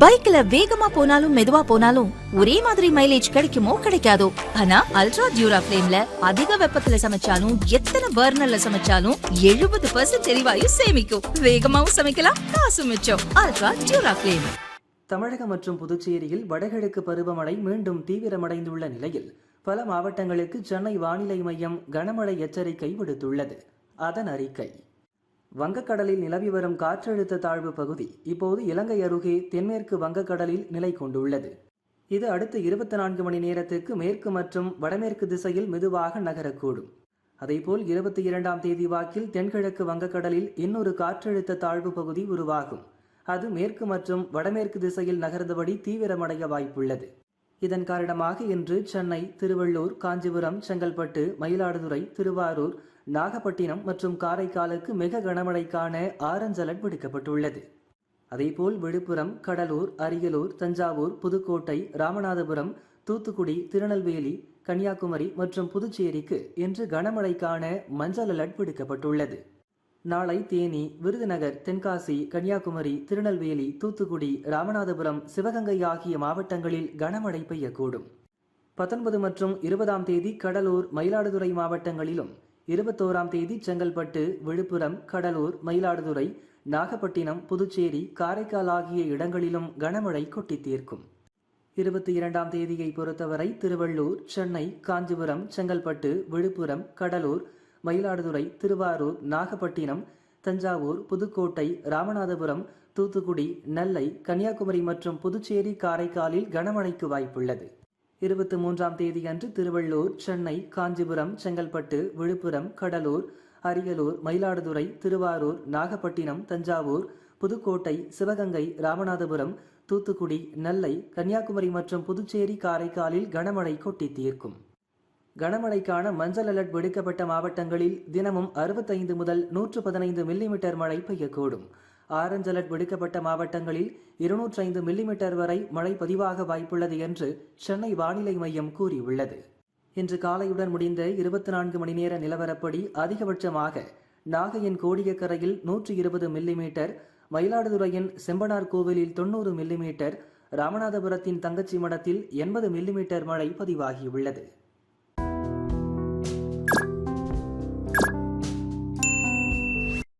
பைக்ல வேகமா போனாலும் மெதுவா போனாலும் ஒரே மாதிரி மைலேஜ் கிடைக்குமோ கிடைக்காதோ? ஆனா அல்ட்ரா டியூரா பிளேம்ல அதிக வெப்பத்துல சமைச்சாலும் எத்தனை பர்னர்ல சமைச்சாலும் எழுபது பர்சன்ட் எரிவாயு சேமிக்கும். வேகமாவும் சமைக்கலாம் காசு மிச்சம். அல்ட்ரா டியூரா பிளேம் தமிழகம் மற்றும் புதுச்சேரியில் வடகிழக்கு பருவமழை மீண்டும் தீவிரமடைந்துள்ள நிலையில் பல மாவட்டங்களுக்கு சென்னை வானிலை மையம் கனமழை எச்சரிக்கை விடுத்துள்ளது. அதன் அறிக்கை. வங்கக்கடலில் நிலவி வரும் காற்றழுத்த தாழ்வு பகுதி இப்போது இலங்கை அருகே தென்மேற்கு வங்கக்கடலில் நிலை கொண்டுள்ளது. இது அடுத்த இருபத்தி நான்கு மணி நேரத்திற்கு மேற்கு மற்றும் வடமேற்கு திசையில் மெதுவாக நகரக்கூடும். அதேபோல் இருபத்தி இரண்டாம் தேதி வாக்கில் தென்கிழக்கு வங்கக்கடலில் இன்னொரு காற்றழுத்த தாழ்வு பகுதி உருவாகும். அது மேற்கு மற்றும் வடமேற்கு திசையில் நகர்ந்தபடி தீவிரமடைய வாய்ப்புள்ளது. இதன் காரணமாக இன்று சென்னை திருவள்ளூர் காஞ்சிபுரம் செங்கல்பட்டு மயிலாடுதுறை திருவாரூர் நாகப்பட்டினம் மற்றும் காரைக்காலுக்கு மிக கனமழைக்கான ஆரஞ்ச் அலர்ட் விடுக்கப்பட்டுள்ளது. அதேபோல் விழுப்புரம் கடலூர் அரியலூர் தஞ்சாவூர் புதுக்கோட்டை ராமநாதபுரம் தூத்துக்குடி திருநெல்வேலி கன்னியாகுமரி மற்றும் புதுச்சேரிக்கு இன்று கனமழைக்கான மஞ்சள் அலர்ட் விடுக்கப்பட்டுள்ளது. நாளை தேனி விருதுநகர் தென்காசி கன்னியாகுமரி திருநெல்வேலி தூத்துக்குடி ராமநாதபுரம் சிவகங்கை ஆகிய மாவட்டங்களில் கனமழை பெய்யக்கூடும். பத்தொன்பது மற்றும் இருபதாம் தேதி கடலூர் மயிலாடுதுறை மாவட்டங்களிலும் இருபத்தோராம் தேதி செங்கல்பட்டு விழுப்புரம் கடலூர் மயிலாடுதுறை நாகப்பட்டினம் புதுச்சேரி காரைக்கால் ஆகிய இடங்களிலும் கனமழை கொட்டி தீர்க்கும். இருபத்தி இரண்டாம் தேதியை பொறுத்தவரை திருவள்ளூர் சென்னை காஞ்சிபுரம் செங்கல்பட்டு விழுப்புரம் கடலூர் மயிலாடுதுறை திருவாரூர் நாகப்பட்டினம் தஞ்சாவூர் புதுக்கோட்டை ராமநாதபுரம் தூத்துக்குடி நெல்லை கன்னியாகுமரி மற்றும் புதுச்சேரி காரைக்காலில் கனமழைக்கு வாய்ப்புள்ளது. இருபத்தி மூன்றாம் தேதியன்று திருவள்ளூர் சென்னை காஞ்சிபுரம் செங்கல்பட்டு விழுப்புரம் கடலூர் அரியலூர் மயிலாடுதுறை திருவாரூர் நாகப்பட்டினம் தஞ்சாவூர் புதுக்கோட்டை சிவகங்கை ராமநாதபுரம் தூத்துக்குடி நெல்லை கன்னியாகுமரி மற்றும் புதுச்சேரி காரைக்காலில் கனமழை கொட்டி தீர்க்கும். கனமழைக்கான மஞ்சள் அலர்ட் விடுக்கப்பட்ட மாவட்டங்களில் தினமும் அறுபத்தைந்து முதல் நூற்று பதினைந்து மில்லிமீட்டர் மழை பெய்யக்கூடும். ஆரஞ்ச் அலர்ட் விடுக்கப்பட்ட மாவட்டங்களில் இருநூற்றி ஐந்து மில்லிமீட்டர் வரை மழை பதிவாக வாய்ப்புள்ளது என்று சென்னை வானிலை மையம் கூறியுள்ளது. இன்று காலையுடன் முடிந்த இருபத்தி நான்கு மணி நேர நிலவரப்படி அதிகபட்சமாக நாகையின் கோடியக்கரையில் நூற்றி இருபது மில்லிமீட்டர் மயிலாடுதுறையின் செம்பனார் கோவிலில் தொண்ணூறு மில்லிமீட்டர் ராமநாதபுரத்தின் தங்கச்சி மடத்தில் எண்பது மில்லிமீட்டர் மழை பதிவாகியுள்ளது.